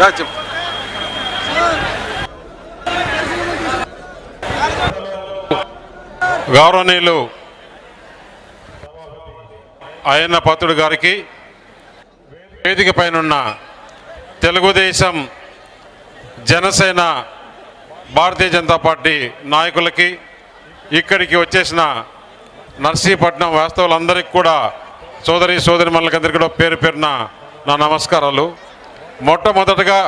రా చెప్పు. గౌరవనీయులు అయ్యన్న పాత్రుడు గారికి వేదిక పైనున్న తెలుగుదేశం జనసేన భారతీయ జనతా పార్టీ నాయకులకి ఇక్కడికి వచ్చేసిన నర్సీపట్నం వాస్తవులందరికీ కూడా సోదరి సోదరి అందరికీ కూడా పేరు పేరున నా నమస్కారాలు. మొట్టమొదటగా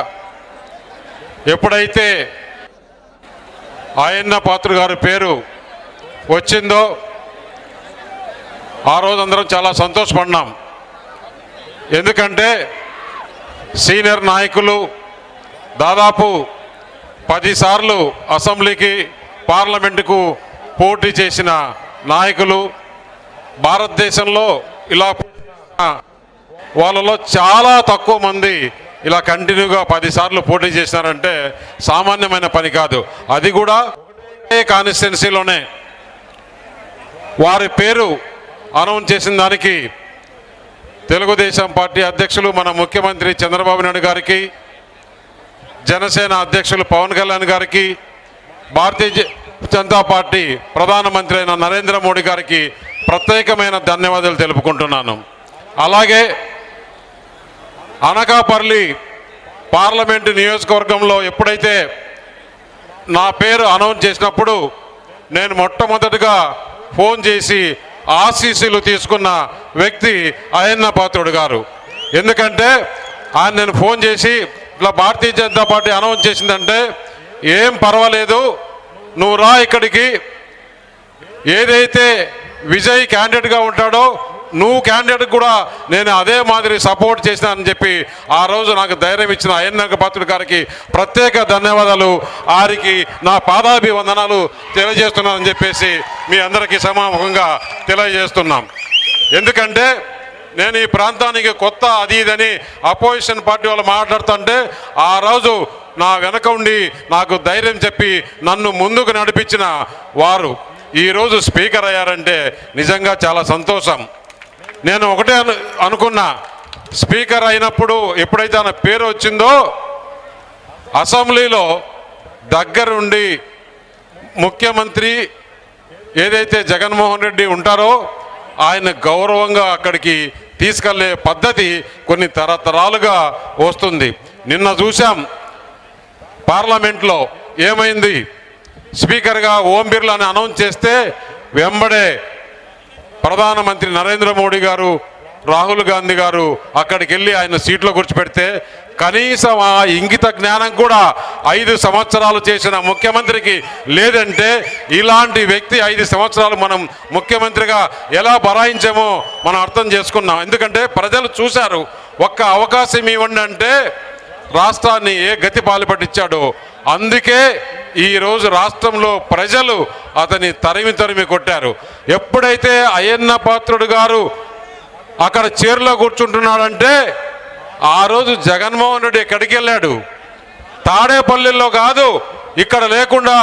ఎప్పుడైతే ఆయన్న పాత్రుడు గారి పేరు వచ్చిందో ఆ రోజు అందరం చాలా సంతోషపడినాం. ఎందుకంటే సీనియర్ నాయకులు దాదాపు పదిసార్లు అసెంబ్లీకి పార్లమెంటుకు పోటీ చేసిన నాయకులు భారతదేశంలో ఇలా వాళ్ళలో చాలా తక్కువ మంది ఇలా కంటిన్యూగా పదిసార్లు పోటీ చేసినారంటే సామాన్యమైన పని కాదు. అది కూడా కాన్స్టిట్యున్సీలోనే. వారి పేరు అనౌన్స్ చేసిన దానికి తెలుగుదేశం పార్టీ అధ్యక్షులు మన ముఖ్యమంత్రి చంద్రబాబు నాయుడు గారికి జనసేన అధ్యక్షులు పవన్ కళ్యాణ్ గారికి భారతీయ జనతా పార్టీ ప్రధానమంత్రి అయిన నరేంద్ర మోడీ గారికి ప్రత్యేకమైన ధన్యవాదాలు తెలుపుకుంటున్నాను. అలాగే అనకాపల్లి పార్లమెంటు నియోజకవర్గంలో ఎప్పుడైతే నా పేరు అనౌన్స్ చేసినప్పుడు నేను మొట్టమొదటిగా ఫోన్ చేసి ఆశీస్సులు తీసుకున్న వ్యక్తి అయన్న పాత్రుడు గారు. ఎందుకంటే ఆయన నేను ఫోన్ చేసి ఇట్లా భారతీయ జనతా పార్టీ అనౌన్స్ చేసిందంటే ఏం పర్వాలేదు నువ్వు రా ఇక్కడికి. ఏదైతే విజయ్ క్యాండిడేట్గా ఉంటాడో నువ్వు క్యాండిడేట్ కూడా నేను అదే మాదిరి సపోర్ట్ చేసినానని చెప్పి ఆ రోజు నాకు ధైర్యం ఇచ్చిన అయ్యన్నక పాత్రుడు గారికి ప్రత్యేక ధన్యవాదాలు. వారికి నా పాదాభివందనాలు తెలియజేస్తున్నానని చెప్పేసి మీ అందరికీ సమాముఖంగా తెలియజేస్తున్నాం. ఎందుకంటే నేను ఈ ప్రాంతానికి కొత్త అది ఇదని అపోజిషన్ పార్టీ వాళ్ళు మాట్లాడుతుంటే ఆ రోజు నా వెనక ఉండి నాకు ధైర్యం చెప్పి నన్ను ముందుకు నడిపించిన వారు. ఈరోజు స్పీకర్ అయ్యారంటే నిజంగా చాలా సంతోషం. నేను ఒకటే అనుకున్నా. స్పీకర్ అయినప్పుడు ఎప్పుడైతే ఆయన పేరు వచ్చిందో అసెంబ్లీలో దగ్గరుండి ముఖ్యమంత్రి ఏదైతే జగన్మోహన్ రెడ్డి ఉంటారో ఆయన గౌరవంగా అక్కడికి తీసుకెళ్ళే పద్ధతి కొన్ని తరతరాలుగా వస్తుంది. నిన్న చూసాం పార్లమెంట్లో ఏమైంది? స్పీకర్గా ఓం బిర్లాని అనౌన్స్ చేస్తే వెంబడే ప్రధానమంత్రి నరేంద్ర మోడీ గారు రాహుల్ గాంధీ గారు అక్కడికి వెళ్ళి ఆయన సీట్లో కూర్చోపెడితే కనీసం ఆ ఇంగిత జ్ఞానం కూడా ఐదు సంవత్సరాలు చేసిన ముఖ్యమంత్రికి లేదంటే ఇలాంటి వ్యక్తి ఐదు సంవత్సరాలు మనం ముఖ్యమంత్రిగా ఎలా బరాయించామో మనం అర్థం చేసుకున్నాం. ఎందుకంటే ప్రజలు చూశారు ఒక్క అవకాశం ఇవ్వండి అంటే రాష్ట్రాన్ని ఏ గతి పాల్పట్టించాడో అందుకే ఈరోజు రాష్ట్రంలో ప్రజలు అతని తరిమి తరిమి కొట్టారు. ఎప్పుడైతే అయ్యన్న పాత్రుడు గారు అక్కడ చీరలో కూర్చుంటున్నాడంటే ఆ రోజు జగన్మోహన్ రెడ్డి ఎక్కడికి వెళ్ళాడు? తాడేపల్లిలో కాదు ఇక్కడ లేకుండా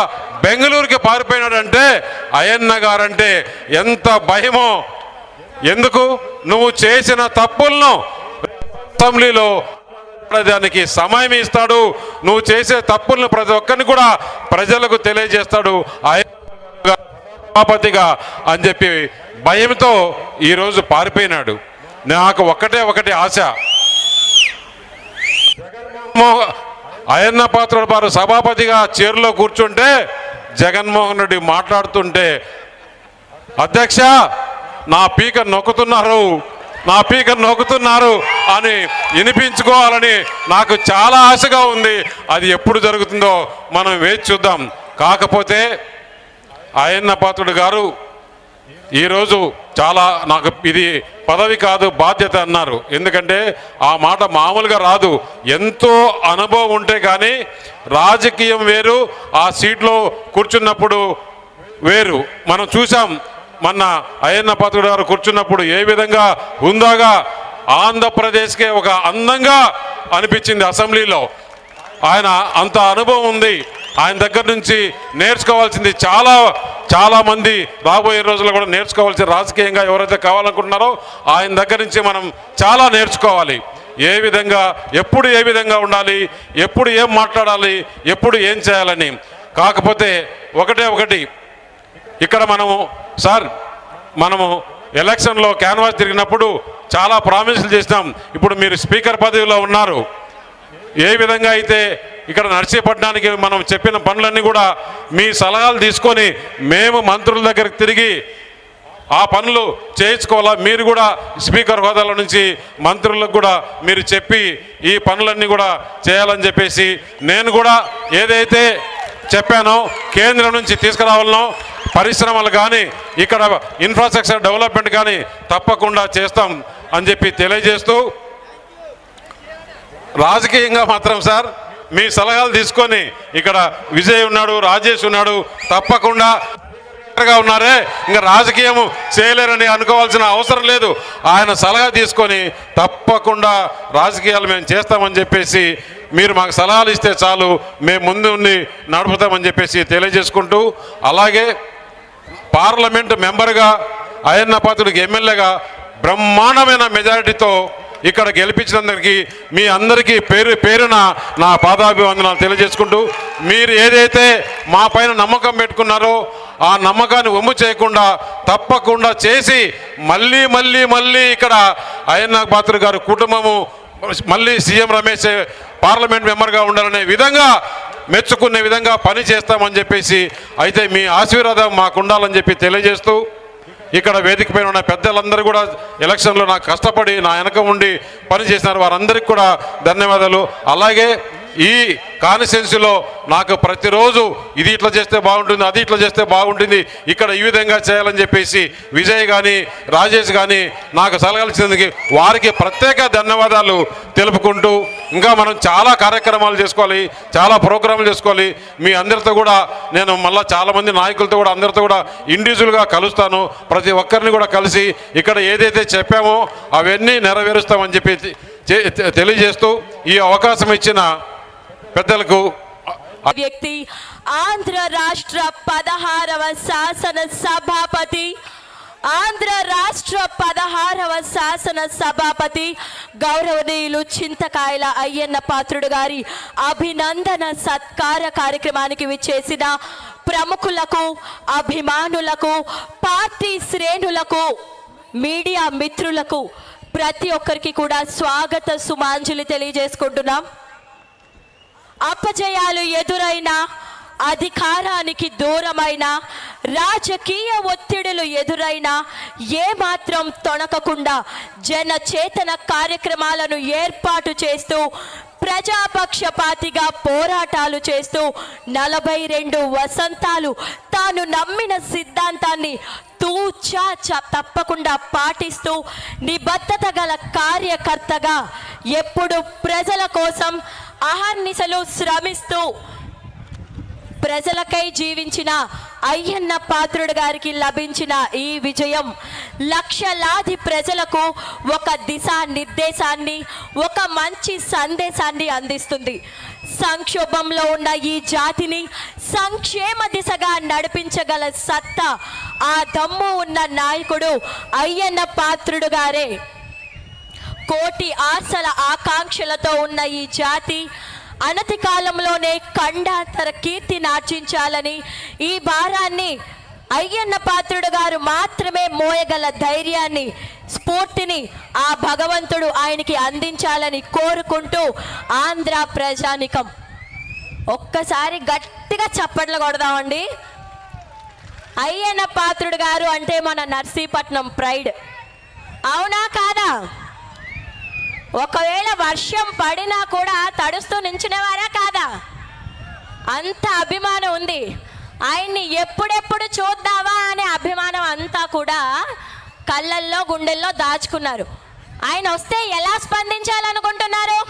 బెంగళూరుకి పారిపోయినాడంటే అయ్యన్న గారంటే ఎంత భయమో. ఎందుకు? నువ్వు చేసిన తప్పులను అసెంబ్లీలో దానికి సమయం ఇస్తాడు. నువ్వు చేసే తప్పులను ప్రతి ఒక్కరిని కూడా ప్రజలకు తెలియజేస్తాడు. సభాపతిగా అని చెప్పి భయంతో ఈరోజు పారిపోయినాడు. నాకు ఒక్కటే ఒకటి ఆశ. అయన్న పాత్రుడు వారు సభాపతిగా చీరలో కూర్చుంటే జగన్మోహన్ రెడ్డి మాట్లాడుతుంటే అధ్యక్ష నా పీక నొక్కుతున్నారు. నా పీకర్ నొక్కుతున్నారు అని వినిపించుకోవాలని నాకు చాలా ఆశగా ఉంది. అది ఎప్పుడు జరుగుతుందో మనం వేచి చూద్దాం. కాకపోతే ఆయన్న పాత్రుడు గారు ఈరోజు చాలా నాకు ఇది పదవి కాదు బాధ్యత అన్నారు. ఎందుకంటే ఆ మాట మామూలుగా రాదు. ఎంతో అనుభవం ఉంటే కానీ రాజకీయం వేరు ఆ సీట్లో కూర్చున్నప్పుడు వేరు. మనం చూసాం మొన్న అయ్యన్న పాత్రుడు గారు కూర్చున్నప్పుడు ఏ విధంగా హుందాగా ఆంధ్రప్రదేశ్కే ఒక అందంగా అనిపించింది అసెంబ్లీలో. ఆయన అంత అనుభవం ఉంది. ఆయన దగ్గర నుంచి నేర్చుకోవాల్సింది చాలా చాలామంది రాబోయే రోజుల్లో కూడా నేర్చుకోవాల్సిన రాజకీయంగా ఎవరైతే కావాలనుకుంటున్నారో ఆయన దగ్గర నుంచి మనం చాలా నేర్చుకోవాలి. ఏ విధంగా ఎప్పుడు ఏ విధంగా ఉండాలి ఎప్పుడు ఏం మాట్లాడాలి ఎప్పుడు ఏం చేయాలని. కాకపోతే ఒకటే ఒకటి ఇక్కడ మనము సార్ మనము ఎలక్షన్లో క్యాన్వాస్ తిరిగినప్పుడు చాలా ప్రామిసులు చేసినాం. ఇప్పుడు మీరు స్పీకర్ పదవిలో ఉన్నారు. ఏ విధంగా అయితే ఇక్కడ నర్సీపట్నానికి మనం చెప్పిన పనులన్నీ కూడా మీ సలహాలు తీసుకొని మేము మంత్రుల దగ్గరికి తిరిగి ఆ పనులు చేయించుకోవాలా? మీరు కూడా స్పీకర్ హోదాల నుంచి మంత్రులకు కూడా మీరు చెప్పి ఈ పనులన్నీ కూడా చేయాలని చెప్పేసి నేను కూడా ఏదైతే చెప్పానో కేంద్రం నుంచి తీసుకురావాలనో పరిశ్రమలు కానీ ఇక్కడ ఇన్ఫ్రాస్ట్రక్చర్ డెవలప్మెంట్ కానీ తప్పకుండా చేస్తాం అని చెప్పి తెలియజేస్తూ రాజకీయంగా మాత్రం సార్ మీ సలహాలు తీసుకొని ఇక్కడ విజయ్ ఉన్నాడు రాజేష్ ఉన్నాడు తప్పకుండా గా ఉన్నారే ఇంకా రాజకీయం చేయలేరని అనుకోవాల్సిన అవసరం లేదు. ఆయన సలహా తీసుకొని తప్పకుండా రాజకీయాలు మేము చేస్తామని చెప్పేసి మీరు మాకు సలహాలు ఇస్తే చాలు మేము ముందు నడుపుతామని చెప్పేసి తెలియజేసుకుంటూ అలాగే పార్లమెంటు మెంబర్గా అయ్యన్న పాత్రుడికి ఎమ్మెల్యేగా బ్రహ్మాండమైన మెజారిటీతో ఇక్కడ గెలిపించినందరికీ మీ అందరికీ పేరు పేరున నా పాదాభివందనాలు తెలియజేసుకుంటూ మీరు ఏదైతే మా పైన నమ్మకం పెట్టుకున్నారో ఆ నమ్మకాన్ని ఒమ్ము చేయకుండా తప్పకుండా చేసి మళ్ళీ మళ్ళీ మళ్ళీ ఇక్కడ అయ్యన్న పాత్ర గారు కుటుంబము మళ్ళీ సీఎం రమేష్ పార్లమెంట్ మెంబర్గా ఉండాలనే విధంగా మెచ్చుకునే విధంగా పని చేస్తామని చెప్పేసి అయితే మీ ఆశీర్వాదం మాకు ఉండాలని చెప్పి తెలియజేస్తూ ఇక్కడ వేదిక పైన ఉన్న పెద్దలందరూ కూడా ఎలక్షన్లో నాకు కష్టపడి నా వెనక ఉండి పని వారందరికీ కూడా ధన్యవాదాలు. అలాగే ఈ కాన్స్టిట్యున్సీలో నాకు ప్రతిరోజు ఇది ఇట్లా చేస్తే బాగుంటుంది అది ఇట్లా చేస్తే బాగుంటుంది ఇక్కడ ఈ విధంగా చేయాలని చెప్పేసి విజయ్ కానీ రాజేష్ కానీ నాకు సలహాలు వారికి ప్రత్యేక ధన్యవాదాలు తెలుపుకుంటూ ఇంకా మనం చాలా కార్యక్రమాలు చేసుకోవాలి చాలా ప్రోగ్రాంలు చేసుకోవాలి. మీ అందరితో కూడా నేను మళ్ళీ చాలామంది నాయకులతో కూడా అందరితో కూడా ఇండివిజువల్గా కలుస్తాను. ప్రతి ఒక్కరిని కూడా కలిసి ఇక్కడ ఏదైతే చెప్పామో అవన్నీ నెరవేరుస్తామని చెప్పి తెలియజేస్తూ ఈ అవకాశం ఇచ్చిన పెద్దలకు వ్యక్తి ఆంధ్ర రాష్ట్ర పదహారవ శాసన సభాపతి ఆంధ్ర రాష్ట్ర పదహారవ శాసన సభాపతి గౌరవనీయులు చింతకాయల అయ్యన్న పాత్రుడు గారి అభినందన సత్కార కార్యక్రమానికి విచ్చేసిన ప్రముఖులకు అభిమానులకు పార్టీ శ్రేణులకు మీడియా మిత్రులకు ప్రతి ఒక్కరికి కూడా స్వాగత సుమాంజలి తెలియజేసుకుంటున్నాం. అపజయాలు ఎదురైన అధికారానికి దూరమైన రాజకీయ ఒత్తిడులు ఎదురైన ఏమాత్రం తొణకకుండా జన చేతన కార్యక్రమాలను ఏర్పాటు చేస్తూ ప్రజాపక్షపాతిగా పోరాటాలు చేస్తూ నలభై రెండు వసంతాలు తాను నమ్మిన సిద్ధాంతాన్ని తూచా చ- తప్పకుండా పాటిస్తూ నిబద్ధత గల కార్యకర్తగా ఎప్పుడు ప్రజల కోసం అహర్నిశలు శ్రమిస్తూ ప్రజలకై జీవించిన అయ్యన్న పాత్రుడు గారికి లభించిన ఈ విజయం. లక్షలాది ప్రజలకు ఒక దిశా నిర్దేశాన్ని ఒక మంచి సందేశాన్ని అందిస్తుంది. సంక్షోభంలో ఉన్న ఈ జాతిని సంక్షేమ దిశగా నడిపించగల సత్తా ఆ దమ్ము ఉన్న నాయకుడు అయ్యన్న పాత్రుడు గారే. కోటి ఆశల ఆకాంక్షలతో ఉన్న ఈ జాతి అనతి కాలంలోనే ఖండాతర కీర్తిని ఆర్జించాలని ఈ భారాన్ని అయ్యన్న పాత్రుడు గారు మాత్రమే మోయగల ధైర్యాన్ని స్ఫూర్తిని ఆ భగవంతుడు ఆయనకి అందించాలని కోరుకుంటూ ఆంధ్ర ప్రజానికం. ఒక్కసారి గట్టిగా చప్పట్లు కొడదామండి. అయ్యన్న పాత్రుడు గారు అంటే మన నర్సీపట్నం ప్రైడ్. అవునా కాదా? ఒకవేళ వర్షం పడినా కూడా తడుస్తూ నించునేవారా కాదా? అంత అభిమానం ఉంది. ఆయన్ని ఎప్పుడెప్పుడు చూద్దావా అనే అభిమానం అంతా కూడా కళ్ళల్లో గుండెల్లో దాచుకున్నారు. ఆయన వస్తే ఎలా స్పందించాలనుకుంటున్నారు?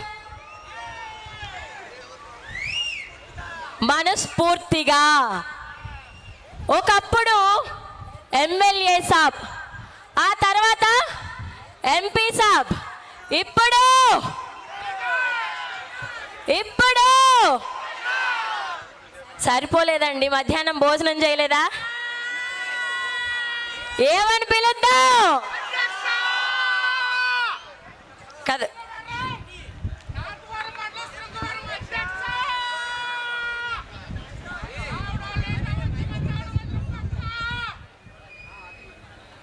మనస్ఫూర్తిగా. ఒకప్పుడు ఎమ్మెల్యే సాబ్ ఆ తర్వాత ఎంపీ సాబ్. ఇప్పుడు ఇప్పుడు సరిపోలేదండి మధ్యాహ్నం భోజనం చేయలేదా? ఏమని పిలుద్దాం? కదా